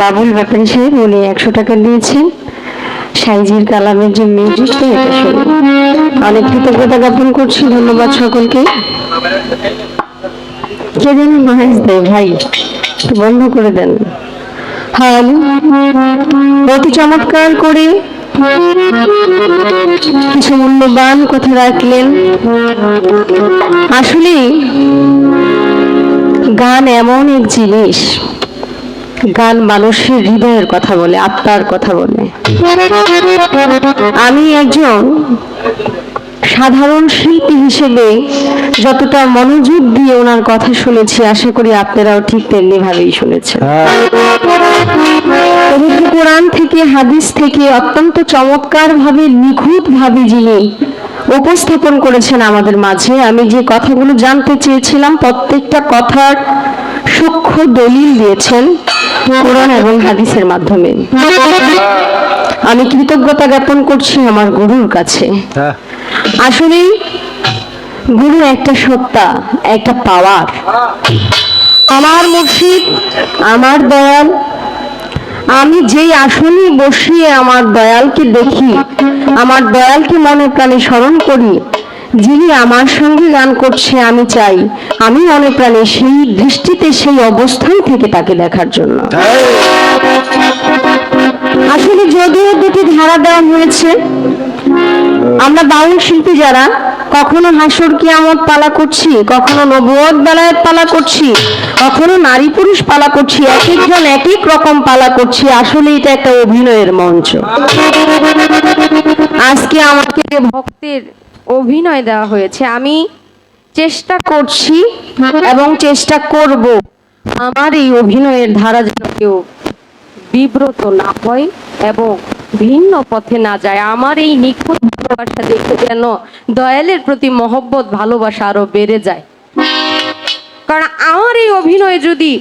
বাবুল সাহেব, উনি একশো টাকা দিয়েছেন। সাইজির কালামের যে অনেক কৃতজ্ঞতা জ্ঞাপন করছি, ধন্যবাদ সকলকে। কে জানি নয়েজ দেয় ভাই বন্ধ করে দেন। হ্যালো অতি চমৎকার করে কিছু মূল্যবান কথা রাখলেন। আসলে গান এমন এক জিনিস, গান মানুষের হৃদয়ের কথা বলে, আত্মার কথা বলে। আমি একজন সাধারণ শিল্পী হিসেবে যতটা মনোযোগ দিয়ে ওনার কথা শুনেছি আশা করি আপনারাও ঠিক তেমনি ভাবেই শুনেছেন পবিত্র কোরআন থেকে হাদিস থেকে অত্যন্ত চমৎকার ভাবে নিখুঁত ভাবে যিনি উপস্থাপন করেছেন আমাদের মাঝে আমি যে কথাগুলো জানতে চেয়েছিলাম প্রত্যেকটা কথার সূক্ষ্ম দলিল দিয়েছেন কোরআন এবং হাদিসের মাধ্যমে। আমি কৃতজ্ঞতা জ্ঞাপন করছি আমার গুরুর কাছে। হ্যাঁ। আসলেই গুরু একটা সত্তা একটা পাওয়ার। আমার মুর্শিদ আমার দয়াল আমি যেই আসনে বসিয়ে আমার দয়ালকে দেখি আমার দয়ালকে মনে প্রাণে স্মরণ করি যিনি আমার সঙ্গে গান করছে আমি চাই আমি মনে প্রাণে সেই দৃষ্টিতে সেই অবস্থান থেকে তাকে দেখার জন্য। আসলে যদিও দুটি ধারা দেওয়া হয়েছে, আমরা বাউল শিল্পী যারা, কখনো হাসর কিয়ামত পালা করছি, কখনো নবুয়ত বেলায়েত পালা করছি, কখনো নারী পুরুষ পালা করছি এক একজন এক এক রকম পালা করছি, আসলে এটা একটা অভিনয়ের মঞ্চ। আজকে আমাকে ভক্তের অভিনয় দেওয়া হয়েছে। আমি চেষ্টা করছি এবং চেষ্টা করব আমার এই অভিনয়ের ধারা যেন কেউ বিব্রত না হয় এবং ভিন্ন পথে না যায়। আমার এই নিখুঁত ভালোবাসা দেখে যেন দয়ালের প্রতি মহব্বত ভালোবাসা আরও বেড়ে যায়। কারণ আমার এই অভিনয় যদি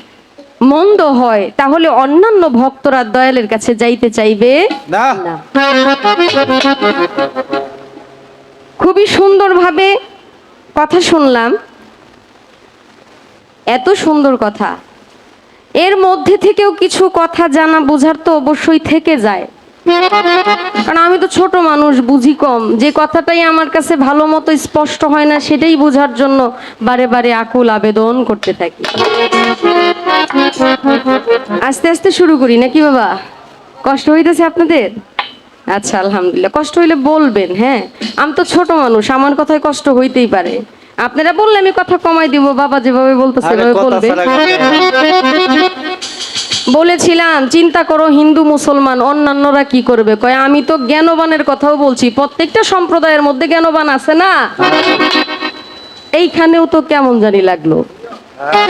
মন্দ হয় তাহলে অন্যান্য ভক্তরা দয়ালের কাছে যাইতে চাইবে? না। খুবই সুন্দরভাবে কথা শুনলাম। এত সুন্দর কথা। এর মধ্যে থেকেও কিছু কথা জানা বোঝার তো অবশ্যই থেকে যায়। কারণ আমি তো ছোট মানুষ, বুঝি কম। যে কথাটাই আমার কাছে ভালো মতো স্পষ্ট হয় না, সেটাই বোঝার জন্য বারে বারে আকুল আবেদন করতে থাকি। আস্তে আস্তে শুরু করি, নাকি বাবা? কষ্ট হইতেছে আপনাদের? আচ্ছা আলহামদুলিল্লাহ। কষ্ট হইলে বলবেন হ্যাঁ? আমি তো ছোট মানুষ, আমার কথায় কষ্ট হইতেই পারে। আপনারা বললে আমি কথা কমাই দিব বাবা যেভাবে বলতেছে সেভাবে বলবে। বলেছিলাম চিন্তা করো হিন্দু মুসলমান অন্যান্যরা কি করবে? কয় আমি তো জ্ঞানবানের কথাও বলছি প্রত্যেকটা সম্প্রদায়ের মধ্যে জ্ঞানবান আছে না? এইখানেও তো কেমন জানি লাগল।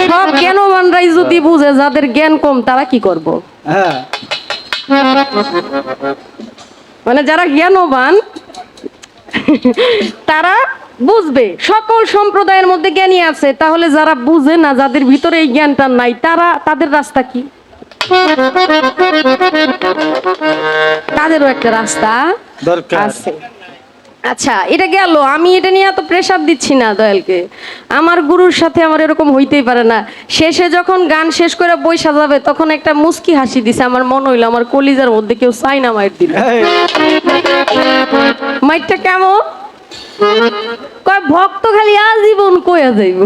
সব জ্ঞানবানরাই যদি বুঝে যাদের জ্ঞান কম তারা কি করব? হ্যাঁ। মানে যারা জ্ঞানবান তারা বুঝবে। সকল সম্প্রদায়ের মধ্যে জ্ঞানী আছে তাহলে যারা বুঝে না যাদের ভিতরে এই জ্ঞানটা নাই তারা তাদের রাস্তা কি? তাদেরও একটা রাস্তা আছে। আচ্ছা এটা গেল। আমি এটা নিয়ে এত প্রেসার দিচ্ছি না দয়ালকে। আমার গুরুর সাথে আমার এরকম হইতেই পারে না। শেষে যখন গান শেষ করে বই সাজাবে তখন একটা মুস্কি হাসি দিছে। আমার মন হইল আমার কলিজার মধ্যে কেউ চাইনা মাইট দিল। মাইটটা কেমন? খালি আজীবন কইয়া যাইব।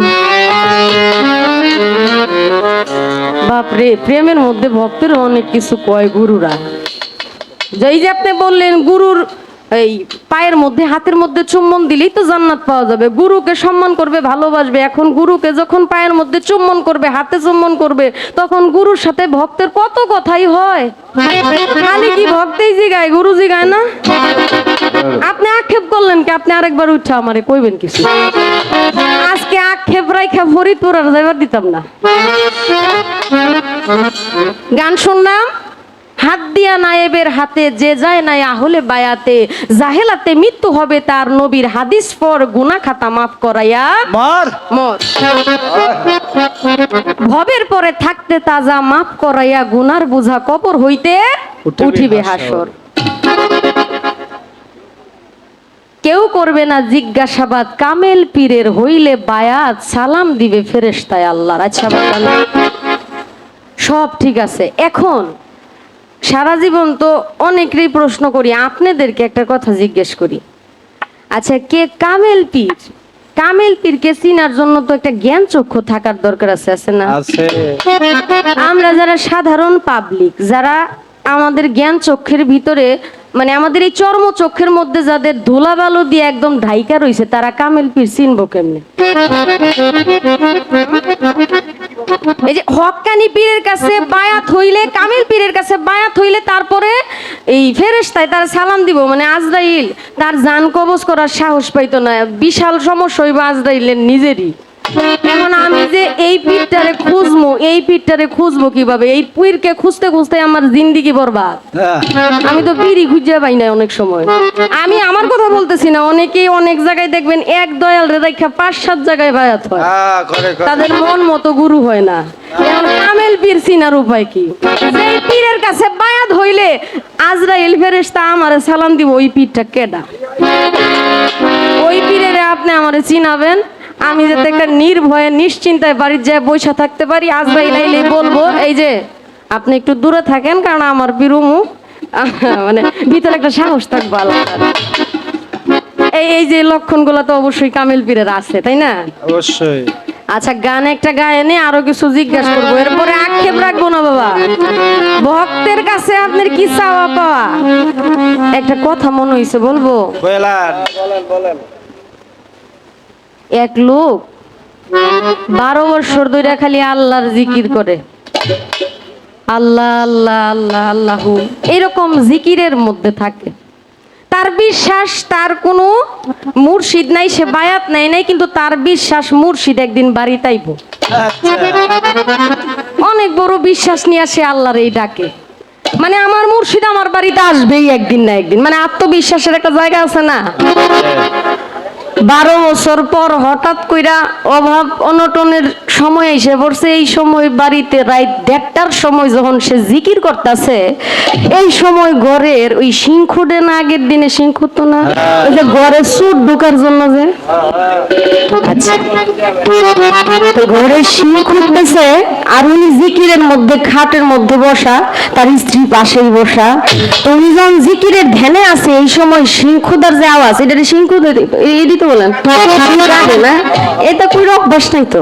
বাপরে প্রেমের মধ্যে ভক্তের অনেক কিছু কয় গুরুরা। যেই যে আপনি বললেন গুরুর এই পায়ের মধ্যে, হাতের মধ্যে চুম্বন দিলেই তো জান্নাত পাওয়া যাবে। গুরুকে সম্মান করবে, ভালোবাসবে। এখন গুরুকে যখন পায়ের মধ্যে চুম্বন করবে, হাতে চুম্বন করবে, তখন গুরুর সাথে ভক্তের কত কথাই হয়? খালি কি ভক্তেই জিগায়, গুরু জিগায় না? করলেন কি আপনি আরেকবার উঠে আমারে কইবেন কিছু। আজকে আক্ষেপ রাইখা ফরিদপুর আর যাইবার দিতাম না। গান শুনলাম হাত দিয়া নায়েবের হাতে যে যায় নাই আহলে বায়াতে জাহেলাতে মৃত্যু হবে তার নবীর হাদিস পর গুনা খাতা মাফ করাইয়া মার। মর। ভবের পরে থাকতে তাজা মাফ করাইয়া গুনার বোঝা কবর হইতে উঠিবে হাসর। কেউ করবে না জিজ্ঞাসাবাদ। কামেল পীরের হইলে বায়াত সালাম দিবে ফেরেশতায় আল্লাহর। আচ্ছা সব ঠিক আছে। এখন সারা জীবন তো অনেকেরই প্রশ্ন করি আপনাদেরকে একটা কথা জিজ্ঞেস করি। আচ্ছা কে কামেল পীর? কামেল পীরকে চিনার জন্য তো একটা জ্ঞান চক্ষু থাকার দরকার আছে আছে না? আমরা যারা সাধারণ পাবলিক যারা আমাদের জ্ঞান চক্ষের ভিতরে মানে আমাদের এই চর্ম চক্ষের মধ্যে যাদের ধুলাবালু দিয়ে একদম ঢাইকা রইছে, তারা কামেল পীর চিনবো কেমনে? এই যে হক্কানি পীরের কাছে বায়াত হইলে, কামিল পীরের কাছে বায়াত হইলে তারপরে এই ফেরেশতায় তার সালাম দিব মানে আজরাইল, তার জান কবজ করার সাহস পাইতো না, বিশাল সমস্যা হইব আজরাইলের নিজেরই। আমি যে এই পীরটারে খুঁজবো এই পীরটারে খুঁজবো কীভাবে? এই পীরকে খুঁজতে খুঁজতে আমার জিন্দিগি বরবাদ। হ্যাঁ। আমি তো বিড়ি খুঁজে পাই না অনেক সময়। আমি আমার কথা বলতেছি না অনেকেই অনেক জায়গায় দেখবেন এক দয়াল রে দেখা পাঁচ সাত জায়গায় বায়াত হয়। হ্যাঁ। তাদের মন মতো গুরু হয় না। এখন কামেল পীর চিনার উপায় কি? যেই পীরের কাছে বায়াত হইলে আজরাইল ফেরেশতা আমারে সালাম দিব ওই পীরটা কেডা? ওই পীরের আপনি আমারে চিনাবেন আমি যাতে একটা নির্ভয়ে নিশ্চিন্তায় বাড়ির যায় বৈশা থাকতে পারি আজরাইল আইলে বলব। এই যে আপনি একটু দূরে থাকেন কারণ আমার বিরুমু মানে ভিতরে একটা সাহস থাকব এই এই যে লক্ষণগুলো তো অবশ্যই কামিল পীরের আছে তাই না? অবশ্যই। আচ্ছা গান একটা গায়ে নে আরও কিছু জিজ্ঞাসা করব। এরপরে আক্ষেপ রাখব না বাবা। ভক্তের কাছে আপনার কি চাওয়া পাওয়া? একটা কথা মনে হয়েছে বলব? বলেন বলেন। এক লোক বারো বছর ধরে খালি আল্লাহর জিকির করে। আল্লাহ আল্লাহ আল্লাহ, আল্লাহু এরকম জিকিরের মধ্যে থাকে। তার বিশ্বাস, তার কোনো মুর্শিদ নাই, সে বায়াত নাই নাই, কিন্তু তার বিশ্বাস মুর্শিদ একদিন বাড়িতে আইব অনেক বড় বিশ্বাস নিয়ে আসে আল্লাহর এই ডাকে। মানে আমার মুর্শিদ আমার বাড়িতে আসবেই একদিন না একদিন। মানে আত্মবিশ্বাসের একটা জায়গা আছে না? বারো বছর পর হঠাৎ কইরা অভাব অনটনের সময় এসে পড়ছে, এই সময় বাড়িতে রাত দেড়টার সময় যখন সে জিকির করতেছে, এই সময় ঘরের ওই সিংখুডে না, আগের দিনে সিংখুতো না, ওই যে ঘরে সুট ঢোকার জন্য যে। আচ্ছা। ঘরে শিং খুঁজতেছে, আর উনি জিকিরের মধ্যে, খাটের মধ্যে বসা, তার স্ত্রী পাশেই বসা। তো উনি যখন জিকিরের ধ্যানে আছে, এই সময় সিংখুদার যে আওয়াজ, এটা সিংখুদ এটি তো বলেন। না এটা কই অভ্যাস নাই তো?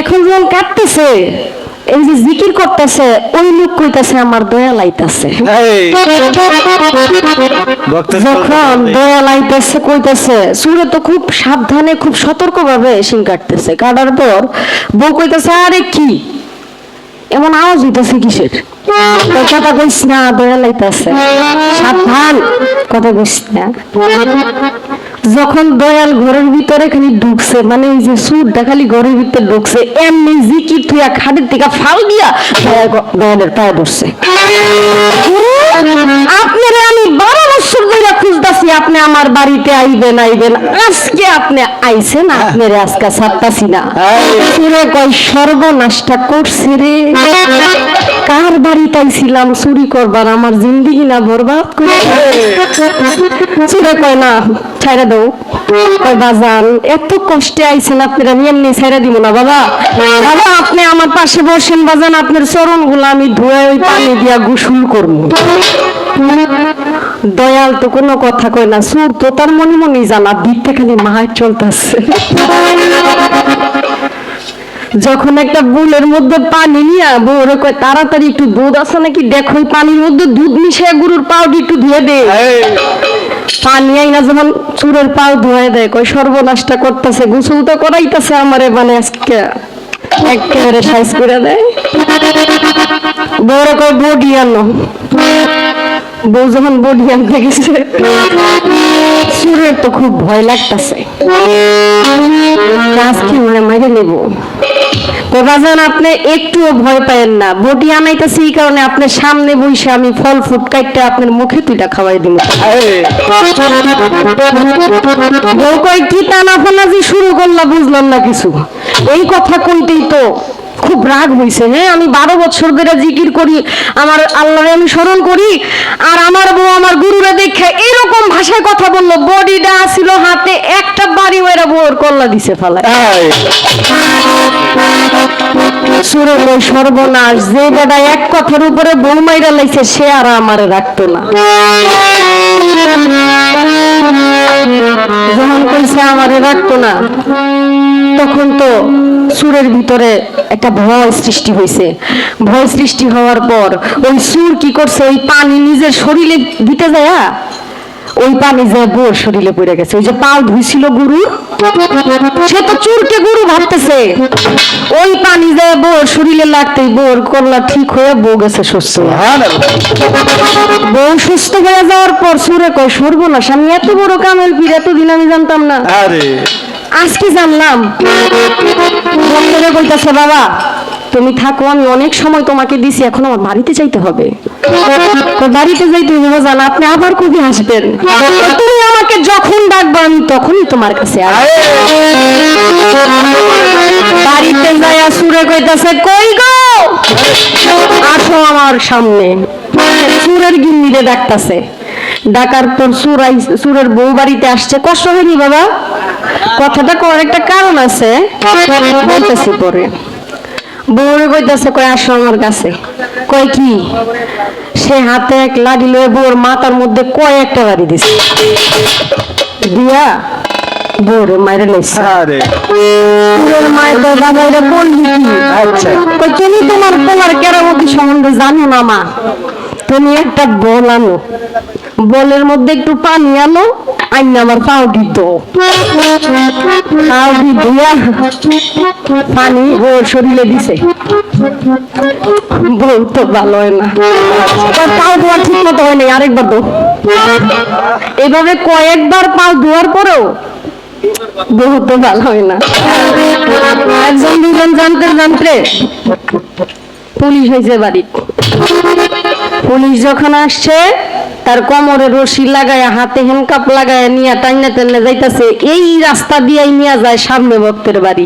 এখন যখন কাটতেছে এই যে জিকির করতেছে ওই লোক কইতাছে আমার দয়া লাইতাছে। যখন দয়া লাইতেছে কইতেছে সুরে তো খুব সাবধানে খুব সতর্ক ভাবে শিং কাটতেছে। কাটার পর বউ কইতেছে আরে কি? এমন আওয়াজ হইতেছে কিসের? কথা কইস না দয়া লাইতেছে। সাবধান কথা কইস না। যখন দয়াল ঘরের ভিতরে খালি ঢুকছে মানে এই যে সুরটা খালি ঘরের ভিতরে ঢুকছে এমনি জিকির থুয়া খাটের থেকে ফাল দিয়া দয়ালের পায়ে আপনারে আমি বারো বছর ধরে খুঁজতাছি আপনি আমার বাড়িতে আইবেন আইবেন। আজকে আপনি আইছেন আপনারে আজকে ছাড়তাছি না। কয় সর্বনাশটা করছে রে। কার বাড়িতে আইছিলাম চুরি করবার? আমার জিন্দিগি না বরবাদ করে কয় না ছাইরা দাও। কয় বাজান এত কষ্টে আইছেন আপনারা আমি এমনি ছাইরা দিব না বাবা। বাবা আপনি আমার পাশে বসেন বাজান আপনার চরণগুলো আমি ধুয়ে ওই পানি দিয়া গোসল করব। দয়াল তো কোনো কথা কয় না সুর তো তার মনে মনে জানা দিক থেকে মায়ের চলতেছে। যখন একটা বুলের মধ্যে পানি নিয়ে বউরে কয় তাড়াতাড়ি একটু দুধ আছে নাকি? দেখো পানির মধ্যে দুধ মিশিয়ে গরুর পাউডার একটু ধুয়ে দে। পানি আইনা যখন চুরের পাও ধুয়ে দেয় কই সর্বনাশটা করতেছে গোসল তো করাইতেছে আমারে মানে আজকে। একেবারে সাইজ করে দেয়। বড় কই বডি আনো। বউ যখন বডি আনতে গেছে, চুরের তো খুব ভয় লাগতেছে। মাইরে নেব। আপনি একটুও ভয় না। বটি আনাইতেছি এই কারণে আপনার সামনে বসে আমি ফল ফুট কাটতে আপনার মুখে তুইটা খাওয়াই দিব বউ টানা ফানাজি শুরু করলা বুঝলাম না কিছু। এই কথা কইতেই তো খুব রাগ হইছে হ্যাঁ? আমি বারো বছর ধরে জিকির করি আমার আল্লাহরে আমি স্মরণ করি আর আমার বউ আমার গুরুরা দেখে এরকম ভাষায় কথা বলল বডিটা ছিল হাতে একটা বাড়ি ওরা বউর কল্লা দিছে ফালায়। সর্বনাশ যে বেটা এক কথার উপরে বউ মাইরা লাইছে সে আর আমারে রাখতো না। যখন কইছে আমারে রাখতো না, তখন তো সুরের ভিতরে একটা ভয় সৃষ্টি হয়েছে ভয় সৃষ্টি হওয়ার পর ওই সুর কি করছে? ওই পানি নিজের শরীরে দিতে যায় ওই পানি যে বোর শরীরে পড়ে গেছে ওই যে পাল ধুইছিল গুরু সে তো চুরকে গুরু ভাবতেছে। ওই পানি যে বোর শরীরে লাগতেই বোর করলা ঠিক হয়ে বউ গেছে সুস্থ। বউ সুস্থ হয়ে যাওয়ার পর সুরে কয় সর্বনাশ আমি এত বড় কামেল পীর এতদিন আমি জানতাম না। আজকে জানলাম। বলতেছে বাবা তুমি থাকো, আমি অনেক সময় তোমাকে দিছি, এখন আমার বাড়িতে যাইতে হবে। বাড়িতে যাইতে হবে জান, আপনি আবার কবে আসবেন? তুমি আমাকে যখন ডাকবে, আমি তখনই তোমার কাছে বাড়িতে যাইয়া সুরে কইতাছে, কই গো? আসো আমার সামনে। সুরের গিন্নিরে ডাকতাছে। ডাকার পর সুরাই সুরের বউ বাড়িতে আসছে। কষ্ট হয়নি বাবা? কথাটা কর একটা কারণ আছে। বলতেছি পরে। বউরে কইতাছে কই আসো আমার কাছে। কয় কি? সে হাতে এক লাঠি লয়ে বউর মাথার মধ্যে কয়েকটা বাড়ি দিছে। দিয়া বউরে মাইরে লইছে। আরে। সুরের মায়ের তো বাবা এটা বললি কি আচ্ছা। কই তুমি তোমার পোলার কেরামতি সম্বন্ধে জানো না মা? তুমি একটা বল আনো বলের মধ্যে একটু পানি আনো, আইন আমার তো পাউডি দিয়া পানি ওর শরীরে দিছে। বউ তো ভালো হয় না পাও ধোয়া ঠিক মতো হয় নাই আরেকবার দো এভাবে কয়েকবার পাও ধোয়ার পরেও তো ভালো হয় না। একজন দুজন জানতে জানতে পুলিশ হয়েছে বাড়ি পুলিশ যখন আসছে তার কোমরে রশি লাগায় হাতে হ্যান্ডকাপ লাগায় নিয়ে টাইনে টাইনা যাইতাছে। এই রাস্তা দিয়েই নিয়ে যায় সামনে ভক্তের বাড়ি।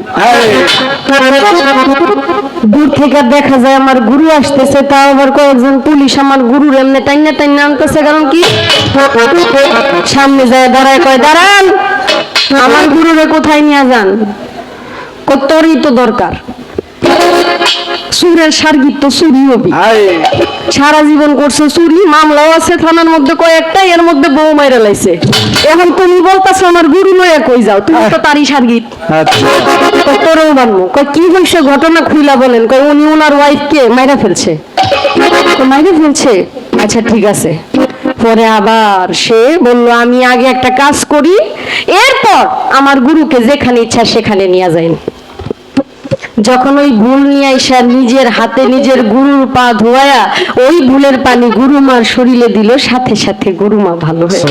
দূর থেকে দেখা যায় আমার গুরু আসতেছে তাও আবার কয়েকজন পুলিশ আমার গুরুর এমনি টাইনা টাইনে আনতেছে কারণ কি? সামনে যায় দাঁড়ায় কয় দাঁড়ান আমার গুরুরে কোথায় নিয়ে যান? কই, তোরই তো দরকার। সুরের সার্গিত তো চুরি হবি। সারা জীবন করছে চুরি মামলাও আছে থানার মধ্যে কয়েকটা এর মধ্যে বউ মাইরা লাইছে। এখন তুমি বলতাছো আমার গুরু লইয়া কই যাও তুমি তো তারই সার্গিত। আচ্ছা। তোরেও বানবো কই কি হয়েছে ঘটনা খুইলা বলেন। কই উনি ওনার ওয়াইফকে মাইরা ফেলছে। মাইরা ফেলছে? আচ্ছা ঠিক আছে। পরে আবার সে বলল আমি আগে একটা কাজ করি এরপর আমার গুরুকে যেখানে ইচ্ছা সেখানে নিয়ে যাই যখন ওই ভুল নিয়ে আইসা নিজের হাতে নিজের গুরুর পা ধোয়া ওই ভুলের পানি গুরুমার শরীরে দিল সাথে সাথে গুরুমা ভালো হয়ে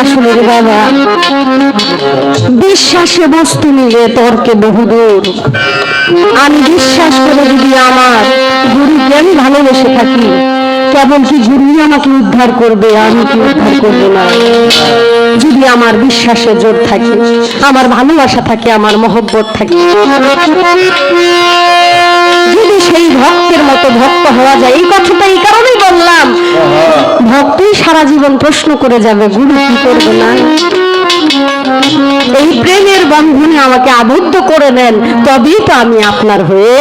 আসলে বাবা। বিশ্বাসে বস্তু নিলে তর্কে বহুদূর। আমি বিশ্বাস করে যদি আমার গুরুকে আমি ভালোবেসে থাকি কেবল কি গুরুই আমাকে উদ্ধার করবে আমি কি উদ্ধার করব না? যদি আমার বিশ্বাসে জোর থাকে আমার ভালোবাসা থাকে আমার মহব্বত থাকে যদি সেই ভক্তের মতো ভক্ত হওয়া যায় এই কথাটা এই কারণেই বললাম। ভক্তই সারা জীবন প্রশ্ন করে যাবে গুরু কি করবে না? এই প্রেমের বন্ধনে আমাকে আবদ্ধ করে নেন তবেই তো আমি আপনার হয়ে